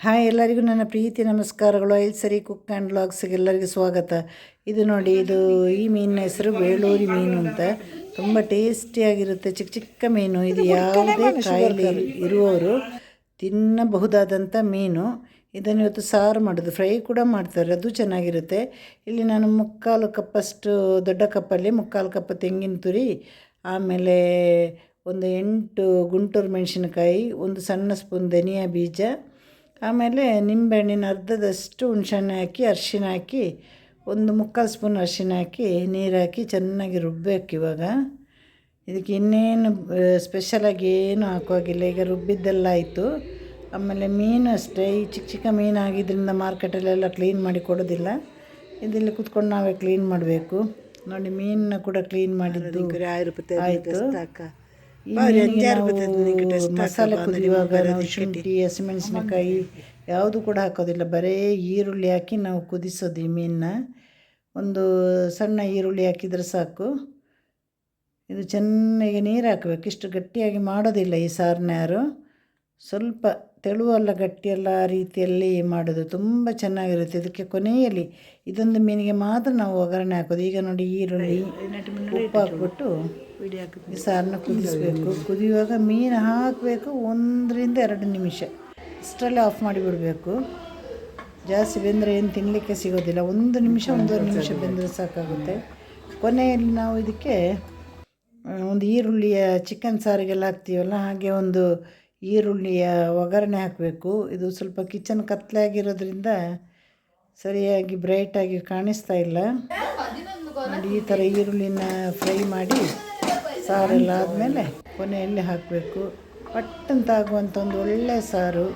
Hi ಎಲ್ಲರಿಗೂ ನನ್ನ ಪ್ರೀತಿ ನಮಸ್ಕಾರಗಳು. ಐದು ಸರಿ ಕುಕ್ ಆ್ಯಂಡ್ ಬ್ಲಾಗ್ಸಿಗೆ ಎಲ್ಲರಿಗೂ ಸ್ವಾಗತ. ಇದು ನೋಡಿ ಇದು ಈ ಮೀನಿನ ಹೆಸರು ಬೇಳೂರಿ ಮೀನು ಅಂತ. ತುಂಬ ಟೇಸ್ಟಿಯಾಗಿರುತ್ತೆ ಚಿಕ್ಕ ಚಿಕ್ಕ ಮೀನು. ಇದು ಯಾವುದೇ ಕಾಯಿಲೆ ಇರುವವರು ತಿನ್ನಬಹುದಾದಂಥ ಮೀನು. ಇದನ್ನು ಇವತ್ತು ಸಾರು ಮಾಡೋದು ಫ್ರೈ ಕೂಡ ಮಾಡ್ತಾರೆ ಅದು ಚೆನ್ನಾಗಿರುತ್ತೆ. ಇಲ್ಲಿ ನಾನು ಮುಕ್ಕಾಲು ಕಪ್ಪಷ್ಟು ದೊಡ್ಡ ಕಪ್ಪಲ್ಲಿ ಮುಕ್ಕಾಲು ಕಪ್ ತೆಂಗಿನ ತುರಿ ಆಮೇಲೆ ಒಂದು ಎಂಟು ಗುಂಟೂರು ಮೆಣಸಿನಕಾಯಿ ಒಂದು ಸಣ್ಣ ಸ್ಪೂನ್ ಧನಿಯಾ ಬೀಜ ಆಮೇಲೆ ನಿಂಬೆಹಣ್ಣಿನ ಅರ್ಧದಷ್ಟು ಹುಣ್ಸೆಹಣ್ಣು ಹಾಕಿ ಅರಿಶಿನ ಹಾಕಿ ಒಂದು ಮುಕ್ಕಾಲು ಸ್ಪೂನ್ ಅರಿಶಿನ ಹಾಕಿ ನೀರು ಹಾಕಿ ಚೆನ್ನಾಗಿ ರುಬ್ಬಬೇಕು ಇವಾಗ. ಇದಕ್ಕೆ ಇನ್ನೇನು ಸ್ಪೆಷಲಾಗಿ ಏನು ಹಾಕುವಾಗಿಲ್ಲ. ಈಗ ರುಬ್ಬಿದ್ದೆಲ್ಲ ಆಯಿತು. ಆಮೇಲೆ ಮೀನು ಅಷ್ಟೇ. ಈ ಚಿಕ್ಕ ಚಿಕ್ಕ ಮೀನು ಆಗಿದ್ದರಿಂದ ಮಾರ್ಕೆಟಲ್ಲೆಲ್ಲ ಕ್ಲೀನ್ ಮಾಡಿ ಕೊಡೋದಿಲ್ಲ. ಇದರಲ್ಲಿ ಕುತ್ಕೊಂಡು ನಾವೇ ಕ್ಲೀನ್ ಮಾಡಬೇಕು. ನೋಡಿ ಮೀನನ್ನ ಕೂಡ ಕ್ಲೀನ್ ಮಾಡಿದ್ದು. ಆಯಿತು. ಮಸಾಲೆ ಕುದಿಯುವಾಗ ನಾವು ಶುಂಠಿ ಹಸಿಮೆಣಸಿನಕಾಯಿ ಯಾವುದು ಕೂಡ ಹಾಕೋದಿಲ್ಲ. ಬರೀ ಈರುಳ್ಳಿ ಹಾಕಿ ನಾವು ಕುದಿಸೋದು ಈ ಮೀನನ್ನ. ಒಂದು ಸಣ್ಣ ಈರುಳ್ಳಿ ಹಾಕಿದ್ರೆ ಸಾಕು. ಇದು ಚೆನ್ನಾಗಿ ನೀರು ಹಾಕಬೇಕು ಇಷ್ಟು ಗಟ್ಟಿಯಾಗಿ ಮಾಡೋದಿಲ್ಲ ಈ ಸಾರನ್ನ ಯಾರು. ಸ್ವಲ್ಪ ತೆಳುವಲ್ಲ ಗಟ್ಟಿಯಲ್ಲ ಆ ರೀತಿಯಲ್ಲಿ ಮಾಡೋದು ತುಂಬ ಚೆನ್ನಾಗಿರುತ್ತೆ ಇದಕ್ಕೆ ಕೊನೆಯಲ್ಲಿ ಇದೊಂದು ಮೀನಿಗೆ ಮಾತ್ರ ನಾವು ಒಗ್ಗರಣೆ ಹಾಕೋದು. ಈಗ ನೋಡಿ ಈರುಳ್ಳಿ ಉಪ್ಪು ಹಾಕ್ಬಿಟ್ಟು ಸಾರನ್ನ ಕುದಿಸ್ಬೇಕು. ಕುದಿಯುವಾಗ ಮೀನು ಹಾಕಬೇಕು ಒಂದರಿಂದ ಎರಡು ನಿಮಿಷ. ಇಷ್ಟರಲ್ಲಿ ಆಫ್ ಮಾಡಿಬಿಡಬೇಕು ಜಾಸ್ತಿ ಬೆಂದರೆ ಏನು ತಿನ್ನಲಿಕ್ಕೆ ಸಿಗೋದಿಲ್ಲ. ಒಂದು ನಿಮಿಷ ಒಂದೂವರೆ ನಿಮಿಷ ಬೆಂದರೆ ಸಾಕಾಗುತ್ತೆ. ಕೊನೆಯಲ್ಲಿ ನಾವು ಇದಕ್ಕೆ ಒಂದು ಈರುಳ್ಳಿಯ ಚಿಕನ್ ಸಾರಿಗೆಲ್ಲ ಹಾಕ್ತೀವಲ್ಲ ಹಾಗೆ ಒಂದು ಈರುಳ್ಳಿಯ ಒಗ್ಗರಣೆ ಹಾಕಬೇಕು. ಇದು ಸ್ವಲ್ಪ ಕಿಚನ್ ಕತ್ತಲೆ ಆಗಿರೋದ್ರಿಂದ ಸರಿಯಾಗಿ ಬ್ರೈಟಾಗಿ ಕಾಣಿಸ್ತಾ ಇಲ್ಲ. ಈ ಥರ ಈರುಳ್ಳಿನ ಫ್ರೈ ಮಾಡಿ ಸಾರೆಲ್ಲ ಆದಮೇಲೆ ಕೊನೆಯಲ್ಲಿ ಹಾಕಬೇಕು. ಪಟ್ಟಂತ ಆಗುವಂಥ ಒಂದು ಒಳ್ಳೆಯ ಸಾರು.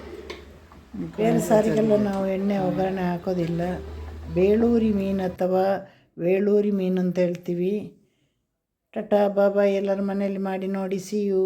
ಬೇರೆ ಸಾರಿಗೆಲ್ಲ ನಾವು ಎಣ್ಣೆ ಒಗ್ಗರಣೆ ಹಾಕೋದಿಲ್ಲ. ಬೇಳೂರಿ ಮೀನು ಅಥವಾ ವೇಳೂರಿ ಮೀನು ಅಂತ ಹೇಳ್ತೀವಿ. ಟಟಾ, ಬಾಬಾ ಎಲ್ಲರ ಮನೆಯಲ್ಲಿ ಮಾಡಿ ನೋಡಿ. ಯು